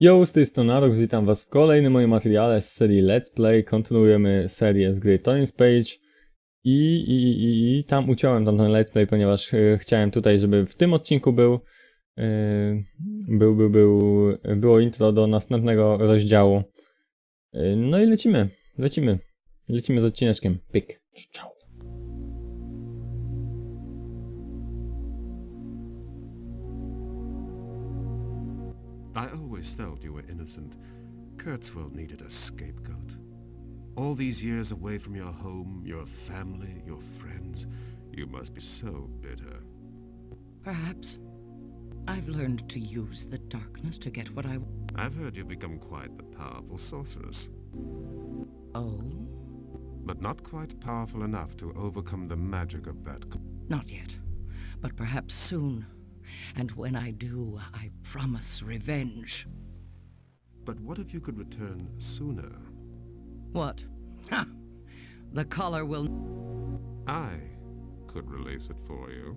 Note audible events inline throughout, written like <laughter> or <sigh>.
Yo, z tej strony witam was w kolejnym moim materiale z serii Let's Play. Kontynuujemy serię z gry Toys Page i, i, i, i tam uciąłem tamten Let's Play, ponieważ e, chciałem tutaj, żeby w tym odcinku był, e, był, był, był, było intro do następnego rozdziału. E, no i lecimy, lecimy, lecimy z odcineczkiem. Pyk. Ciao. Always felt you were innocent. Kurtzwell needed a scapegoat. All these years away from your home, your family, your friends, you must be so bitter. Perhaps. I've learned to use the darkness to get what I. want. I've heard you've become quite the powerful sorceress, Oh? but not quite powerful enough to overcome the magic of that. Not yet. But perhaps soon. And when I do, I promise revenge. But what if you could return sooner? What? Ha! The collar will. I could release it for you.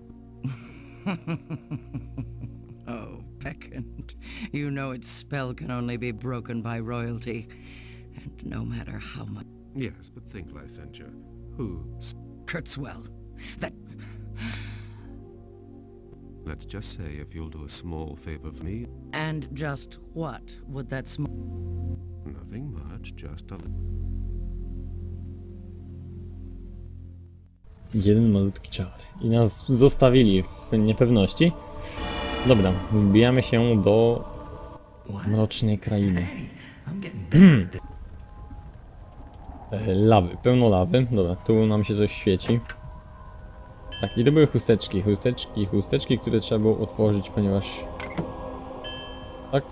<laughs> oh, Peccant. You know its spell can only be broken by royalty. And no matter how much. Yes, but think, Licentiate. Who? Kurtzwell. That. Let's just say if you'll do a small favor for me, And just what would that sm. nothing much, just a Jeden malutki czar. I nas zostawili w niepewności. Dobra, wbijamy się do mrocznej krainy. E, Lawy, pełno lawy. Dobra, tu nam się coś świeci. Tak, i to były chusteczki, chusteczki, chusteczki, które trzeba było otworzyć, ponieważ... Tak?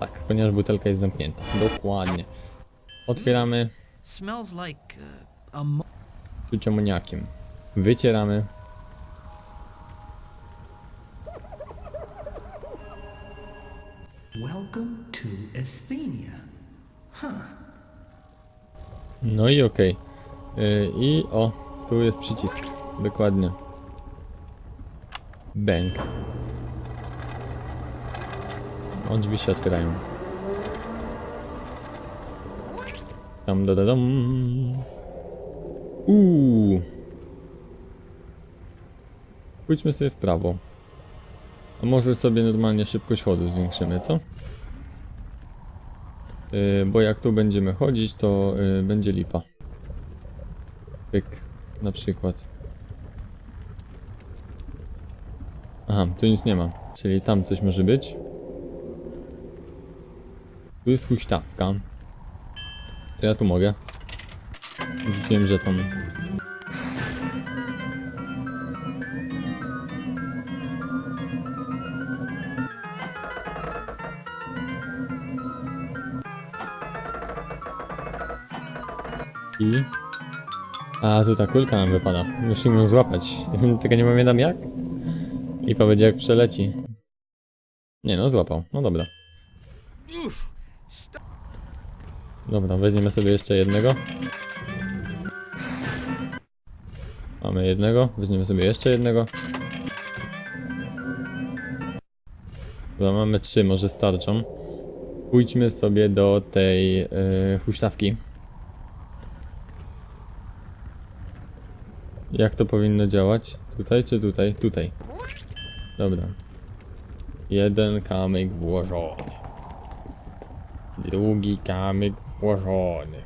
Tak, ponieważ butelka jest zamknięta. Dokładnie. Otwieramy Smells like uh, a czuć amoniakiem. Wycieramy. welcome to Asthenia. Huh. No i okej. Y, I o, tu jest przycisk. Dokładnie. Bęk. O, drzwi się otwierają. Tam da da dam. Uuu. Pójdźmy sobie w prawo. A może sobie normalnie szybkość chodu zwiększymy, co? Yy, bo jak tu będziemy chodzić, to yy, będzie lipa. Pyk, na przykład. Aha, tu nic nie ma, czyli tam coś może być. Tu jest huśtawka. Co ja tu mogę? Rzuciłem żeton. I... A, tu ta kulka nam wypada. Musimy ją złapać. <laughs> Tylko nie pamiętam jak. I powiedział jak przeleci. Nie no, złapał. No dobra. Dobra, weźmiemy sobie jeszcze jednego. Mamy jednego, weźmiemy sobie jeszcze jednego. Dobra, mamy trzy, może starczą. Pójdźmy sobie do tej yy, huśtawki. Jak to powinno działać? Tutaj czy tutaj? Tutaj. Dobra. Jeden kamyk włożony. Drugi kamyk włożony.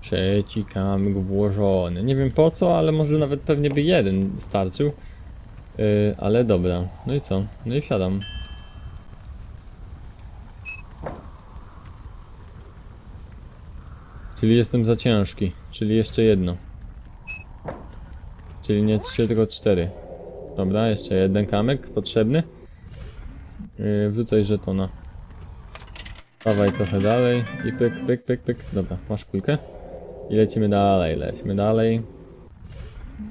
Trzeci kamyk włożony. Nie wiem po co, ale może nawet pewnie by jeden starczył. Yy, ale dobra. No i co? No i wsiadam. Czyli jestem za ciężki. Czyli jeszcze jedno. Czyli nie trzy, tylko cztery. Dobra, jeszcze jeden kamyk potrzebny. Yy, wrzucaj żetona. Dawaj trochę dalej i pyk, pyk, pyk, pyk. Dobra, masz kulkę. I lecimy dalej, lecimy dalej.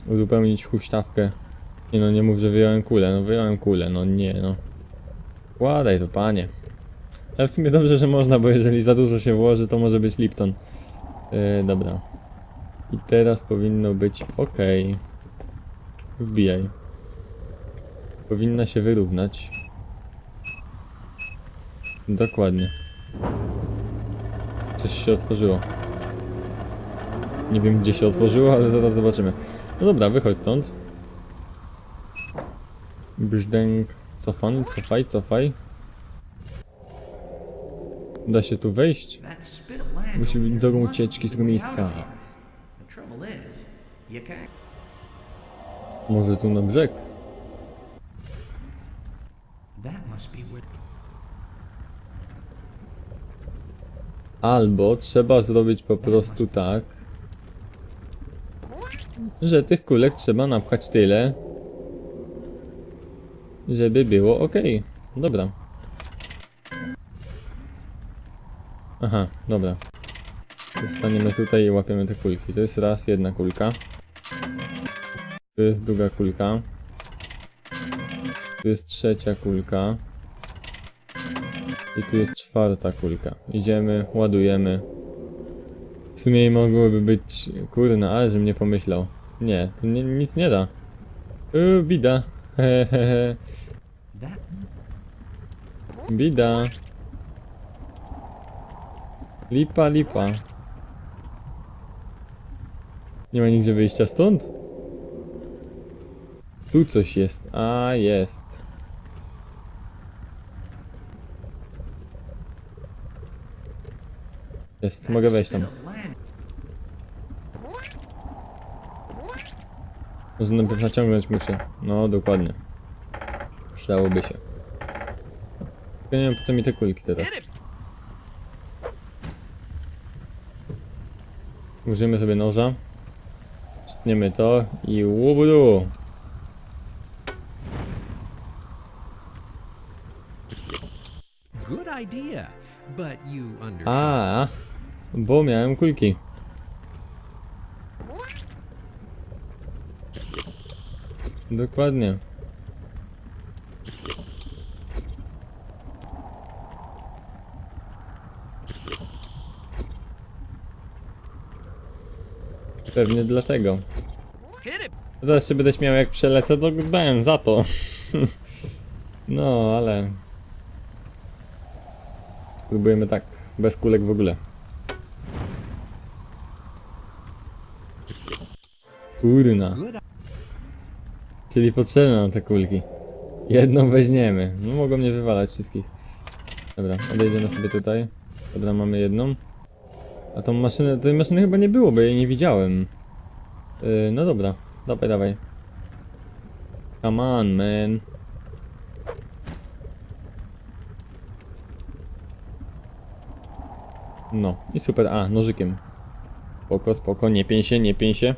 Uzupełnić huśtawkę. Nie no, nie mów, że wyjąłem kulę. No wyjąłem kulę, no nie no. Kładaj to, panie. Ale w sumie dobrze, że można, bo jeżeli za dużo się włoży, to może być Lipton. Yy, dobra. I teraz powinno być ok. Wbijaj. powinna się wyrównać. Dokładnie. Coś się otworzyło. Nie wiem gdzie się otworzyło, ale zaraz zobaczymy. No dobra, wychodź stąd. Brzdęk. Cofan, cofaj, cofaj. Da się tu wejść? Musi być drogą ucieczki z tego miejsca. Może tu na brzeg? Albo trzeba zrobić po prostu tak, że tych kulek trzeba napchać tyle, żeby było ok. Dobra. Aha, dobra. Staniemy tutaj i łapiemy te kulki. To jest raz jedna kulka. Tu jest druga kulka. Tu jest trzecia kulka. I tu jest czwarta kulka. Idziemy, ładujemy. W sumie mogłoby być... Kurna, ale żebym nie pomyślał. Nie, to nie, nic nie da. Uuu, bida. Hehehe. <laughs> Bida. Lipa, lipa. Nie ma nigdzie wyjścia stąd? Tu coś jest. A, jest. Jest, mogę wejść tam. Może najpierw naciągnąć muszę. No, dokładnie. Przydałoby się. Tylko nie wiem po co mi te kulki teraz. Użyjemy sobie noża. Przytniemy to i łubudu. Idea, but you. A, bo miałem kulki. Dokładnie. Pewnie dlatego. Zaraz się będę śmiał jak przelecę, to dałem za to. <laughs> no, ale... Spróbujemy tak, bez kulek w ogóle. Kurna. Czyli potrzebne nam te kulki. Jedną weźmiemy. No mogą mnie wywalać wszystkich. Dobra, odejdziemy sobie tutaj. Dobra, mamy jedną. A tą maszynę, tej maszyny chyba nie było, bo jej nie widziałem. Yy, no dobra, dawaj, dawaj. Come on, man. No, i super. A, nożykiem. Spoko, spoko, nie pień się, nie pień się.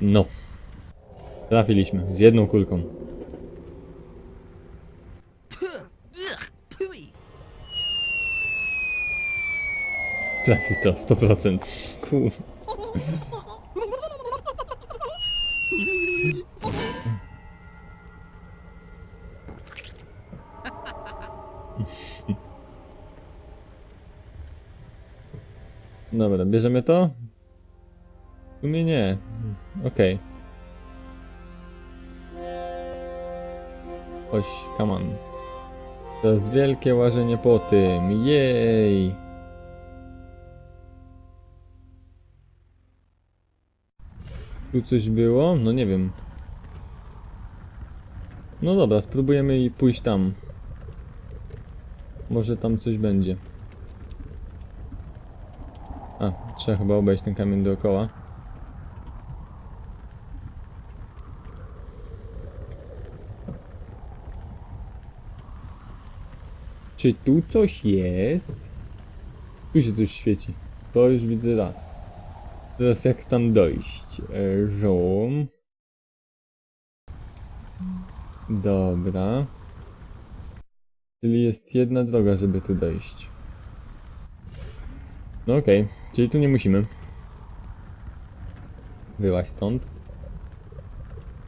No. Trafiliśmy, z jedną kulką. Trafił to, 100%. Kur... <laughs> Dobra, bierzemy to? W sumie nie. Okej. Oś, come on. Jest wielkie łażenie po tym. Jej! Tu coś było? No nie wiem. No dobra, spróbujemy i pójść tam. Może tam coś będzie. A, trzeba chyba obejść ten kamień dookoła. Czy tu coś jest? Tu się coś świeci. To już widzę raz. Teraz jak tam dojść? E, Żołom. Dobra. Czyli jest jedna droga, żeby tu dojść. No okej, czyli tu nie musimy. Wyłaź stąd.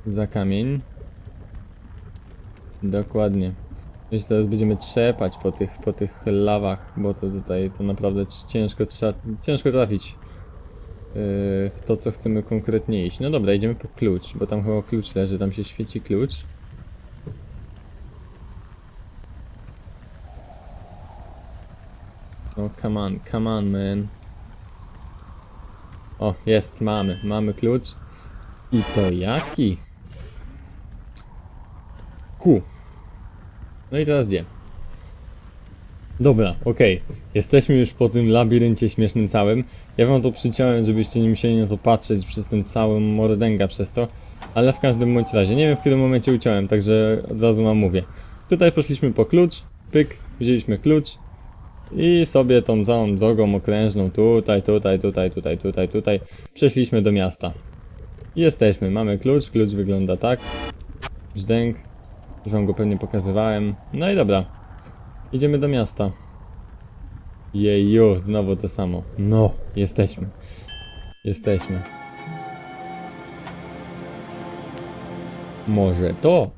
Za kamień. Dokładnie. Już teraz będziemy trzepać po tych, po tych lawach, bo to tutaj to naprawdę ciężko, trzeba, ciężko trafić. w to, co chcemy konkretnie iść. No dobra, idziemy po klucz, bo tam chyba klucz leży, tam się świeci klucz. No, come on, come on, man. O, jest, mamy, mamy klucz. I to jaki? Ku. No i teraz gdzie? Dobra, okej. Jesteśmy już po tym labiryncie śmiesznym całym. Ja wam to przyciąłem, żebyście nie musieli na to patrzeć przez ten cały mordęga przez to. Ale w każdym bądź razie, nie wiem w którym momencie uciąłem, także od razu wam mówię. Tutaj poszliśmy po klucz, pyk, wzięliśmy klucz i sobie tą całą drogą okrężną tutaj, tutaj, tutaj, tutaj, tutaj, tutaj przeszliśmy do miasta. Jesteśmy, mamy klucz, klucz wygląda tak. Brzdęk, już wam go pewnie pokazywałem. No i dobra, idziemy do miasta. Jeju, znowu to samo. No, jesteśmy. Jesteśmy. Może to?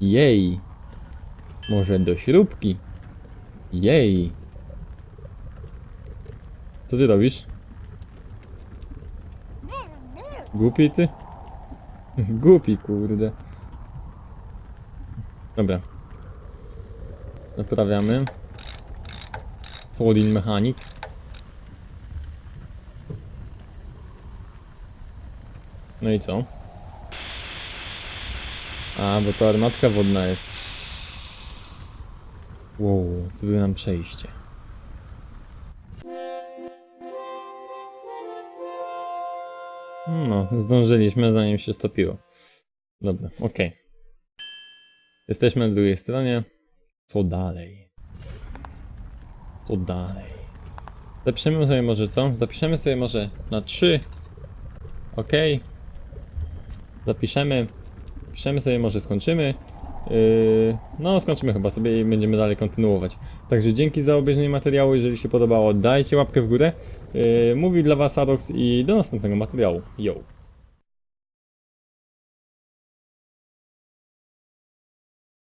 Jej. Może do śrubki? Jej. Co ty robisz? Głupi ty? <laughs> Głupi, kurde. Dobra. Naprawiamy. Folding mechanik. No i co? A, bo to armatka wodna jest. Wow, zrobił nam przejście. No, zdążyliśmy zanim się stopiło. Dobra, okej. Jesteśmy na drugiej stronie. Co dalej? Co dalej? Zapiszemy sobie może co? Zapiszemy sobie może na 3. Ok. Zapiszemy. Piszemy sobie może skończymy. Yy, no skończymy chyba sobie i będziemy dalej kontynuować. Także dzięki za obejrzenie materiału. Jeżeli się podobało, dajcie łapkę w górę. Yy, mówił dla Was Adox i do następnego materiału. Yo!